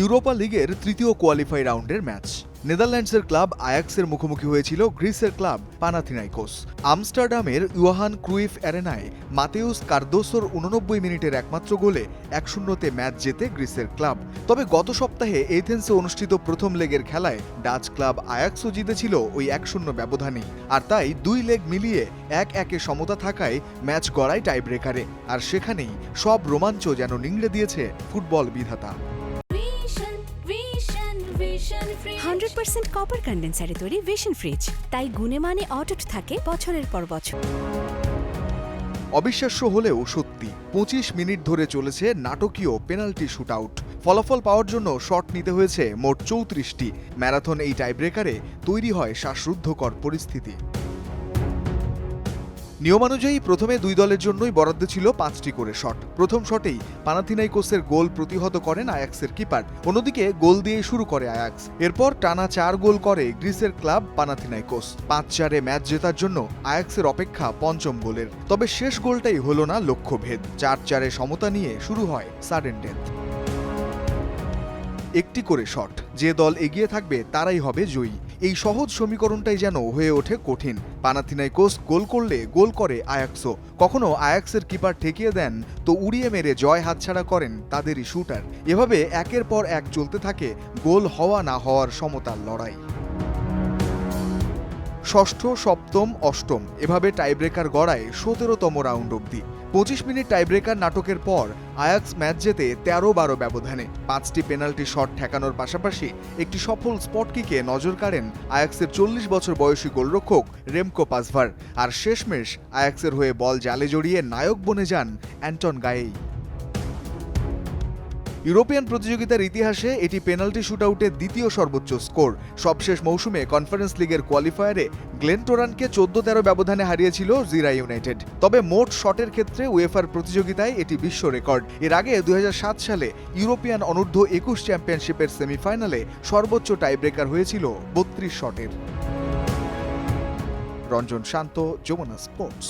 Europa লিগের তৃতীয় qualify রাউন্ডের ম্যাচ। নেদারল্যান্ডসের ক্লাব আয়াক্সের মুখোমুখি হয়েছিল গ্রিসের ক্লাব পানাথিনাইকোস। আমস্টারডামের ইউহান ক্রুইফ অ্যারেনায় মাতেউস কার্দোসোর উননব্বই মিনিটের একমাত্র গোলে এক শূন্যতে ম্যাচ জেতে গ্রিসের ক্লাব। তবে গত সপ্তাহে এথেন্সে অনুষ্ঠিত প্রথম লেগের খেলায় ডাচ ক্লাব আয়াক্সও জিতেছিল ওই এক শূন্য ব্যবধানেই আর তাই দুই লেগ মিলিয়ে এক একে সমতা থাকায় ম্যাচ গড়ায় টাইব্রেকারে। আর সেখানেই সব রোমাঞ্চ যেন নিংড়ে দিয়েছে ফুটবল বিধাতা। হান্ড্রেড কপার কন্ডেন্সারে তৈরি ভিশন ফ্রিজ তাই গুণে মানে অটুট থাকে বছরের পর বছর। অবিশ্বাস্য হলেও সত্যি, পঁচিশ মিনিট ধরে চলেছে নাটকীয় পেনাল্টি শুটআউট ফলাফল পাওয়ার জন্য শট নিতে হয়েছে মোট চৌত্রিশটি। ম্যারাথন এই টাইব্রেকারে তৈরি হয় শ্বাসরুদ্ধকর পরিস্থিতি। নিয়মানুযায়ী প্রথমে দুই দলের জন্যই বরাদ্দ ছিল পাঁচটি করে শট। প্রথম শটেই পানাথিনাইকোসের গোল প্রতিহত করেন আয়াক্সের কিপার। অন্যদিকে গোল দিয়ে শুরু করে আয়াক্স। এরপর টানা চার গোল করে গ্রিসের ক্লাব পানাথিনাইকোস। পাঁচ চারে ম্যাচ জেতার জন্য আয়াক্সের অপেক্ষা পঞ্চম গোলের। তবে শেষ গোলটাই হল না লক্ষ্যভেদ। চার চারে সমতা নিয়ে শুরু হয় সাডেন ডেথ। একটি করে শট। যে দল এগিয়ে থাকবে তারাই হবে জয়ী। এই সহজ সমীকরণটাই যেন হয়ে ওঠে কঠিন। পানাথিনাইকোস গোল করলে গোল করে আয়াক্সো। কখনো আয়াক্সের কিপার ঠেকিয়ে দেন, তো উড়িয়ে মেরে জয় হাতছাড়া করেন তাদেরই শুটার। এভাবে একের পর এক চলতে থাকে গোল হওয়া না হওয়ার সমতার লড়াই। ষষ্ঠ, সপ্তম, অষ্টম। এভাবে টাইব্রেকার গড়ায় সতেরোতম রাউন্ড অবধি। পঁচিশ মিনিট টাইব্রেকার নাটকের পর আয়াক্স ম্যাচ জেতে তেরো বারো ব্যবধানে। পাঁচটি পেনাল্টি শট ঠেকানোর পাশাপাশি একটি সফল স্পট কিকে নজর কাড়েন আয়াক্সের চল্লিশ বছর বয়সী গোলরক্ষক রেমকো পাসভার। আর শেষমেশ আয়াক্সের হয়ে বল জালে জড়িয়ে নায়ক বনে যান অ্যান্টন গায়েই। ইউরোপিয়ান প্রতিযোগিতার ইতিহাসে এটি পেনাল্টি শুটআউটের দ্বিতীয় সর্বোচ্চ স্কোর। সবশেষ মৌসুমে কনফারেন্স লিগের কোয়ালিফায়ারে গ্লেনটোরানকে চোদ্দ তেরো ব্যবধানে হারিয়েছিল জিরা ইউনাইটেড। তবে মোট শটের ক্ষেত্রে উয়েফার প্রতিযোগিতায় এটি বিশ্ব রেকর্ড। এর আগে দু হাজার সাত সালে ইউরোপিয়ান অনূর্ধ্ব একুশ চ্যাম্পিয়নশিপের সেমিফাইনালে সর্বোচ্চ টাইব্রেকার হয়েছিল বত্রিশ শটের। রঞ্জন শান্ত, যমুনা স্পোর্টস।